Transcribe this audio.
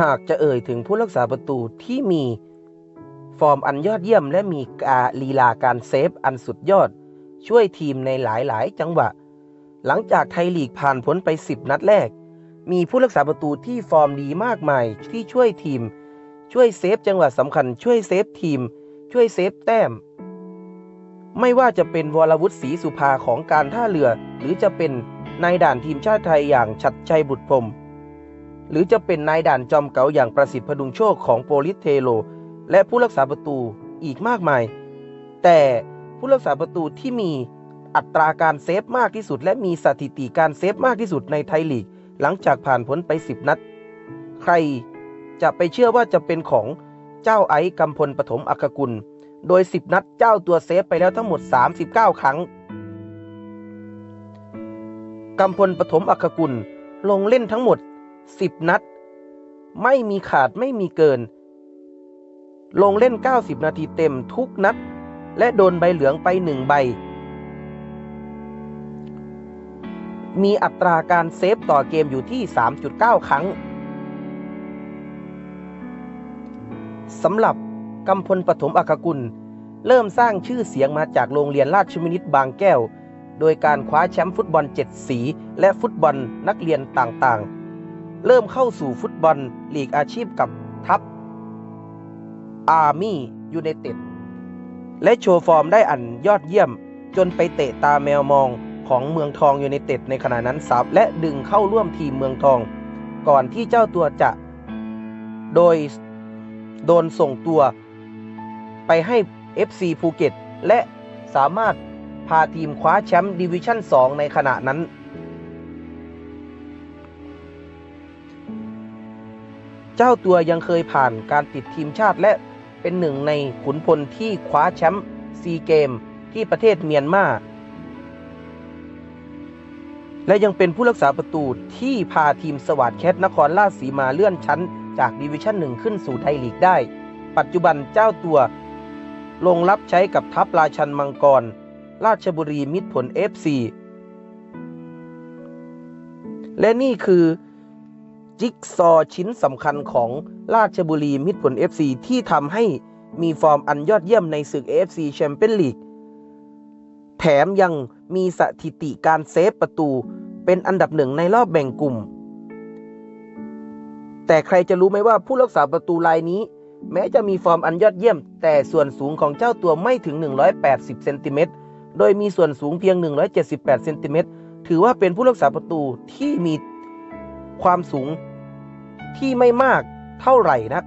หากจะเอ่ยถึงผู้รักษาประตูที่มีฟอร์มอันยอดเยี่ยมและมีกาลีลาการเซฟอันสุดยอด ช่วยทีมในหลายๆ จังหวะ หลังจากไทยลีกผ่านพ้นไป 10 นัดแรก มีผู้รักษาประตูที่ฟอร์มดีมากมายที่ช่วยทีม ช่วยเซฟจังหวะสำคัญ ช่วยเซฟทีม ช่วยเซฟแต้ม ไม่ว่าจะเป็นวรวุฒิศรีสุภาของการท่าเรือ หรือจะเป็นนายด่านทีมชาติไทยอย่างชัดชัยบุตรพรม หรือจะเป็นนายด่านจอมเก๋าอย่างประสิทธิ์พดุงโชคของโปลิสเทโล และผู้รักษาประตูอีกมากมาย แต่ผู้รักษาประตูที่มีอัตราการเซฟมากที่สุด และมีสถิติการเซฟมากที่สุดในไทยลีก หลังจากผ่านพ้นไป 10 นัด ใครจะไปเชื่อว่าจะเป็นของเจ้าไอ้กำพลปฐมอักกุล โดย 10 นัดเจ้าตัวเซฟไปแล้วทั้งหมด 39 ครั้งกำพลปฐมอักกุลลงเล่นทั้งหมด 10 นัด ไม่มีขาดไม่มีเกิน ลงเล่น 90 นาทีเต็มทุกนัด และโดนใบเหลืองไป1ใบ มีอัตราการเซฟต่อเกมอยู่ที่ 3.9 ครั้งสำหรับกำพลปฐมอักกุล เริ่มสร้างชื่อเสียงมาจากโรงเรียนราชมินิตบางแก้ว โดยการคว้าแชมป์ฟุตบอลเจ็ดสี และฟุตบอลนักเรียนต่างๆ เริ่มเข้าสู่ฟุตบอลลีกอาชีพกับทัพอาร์มี่ยูไนเต็ดและโชว์ฟอร์มได้อันยอดเยี่ยม จนไปเตะตาแมวมองของเมืองทองยูไนเต็ดในขณะนั้นสับและดึงเข้าร่วมทีมเมืองทอง ก่อนที่เจ้าตัวจะ โดยโดนส่งตัว ไปให้ FC ภูเก็ต และสามารถพาทีมคว้าแชมป์ดิวิชั่น 2 ในขณะนั้น เจ้าตัวยังเคยผ่านการติดทีมชาติและเป็นหนึ่งในขุนพลที่คว้าแชมป์ซีเกมที่ประเทศเมียนมา และยังเป็นผู้รักษาประตูที่พาทีมสวัสดแคทนครราชสีมาเลื่อนชั้น จากดิวิชั่นหนึ่งขึ้นสู่ไทยลีกได้ ปัจจุบันเจ้าตัว ลงรับใช้กับทัพราชันมังกร ราชบุรีมิตรผล FC และนี่คือ จิ๊กซอว์ชิ้นสำคัญของราชบุรีมิตรผล FC ที่ทำให้มีฟอร์มอันยอดเยี่ยมในศึก AFC แชมเปี้ยนลีกแถมยังมีสถิติการเซฟประตูเป็นอันดับหนึ่งในรอบแบ่งกลุ่ม แต่ใครจะรู้ไหมว่าผู้รักษาประตูรายนี้ แม้จะมีฟอร์มอันยอดเยี่ยม แต่ส่วนสูงของเจ้าตัวไม่ถึง 180 เซนติเมตร โดยมีส่วนสูงเพียง 178 เซนติเมตร ถือว่าเป็นผู้รักษาประตูที่มีความสูง ที่ไม่มากเท่าไหร่นะ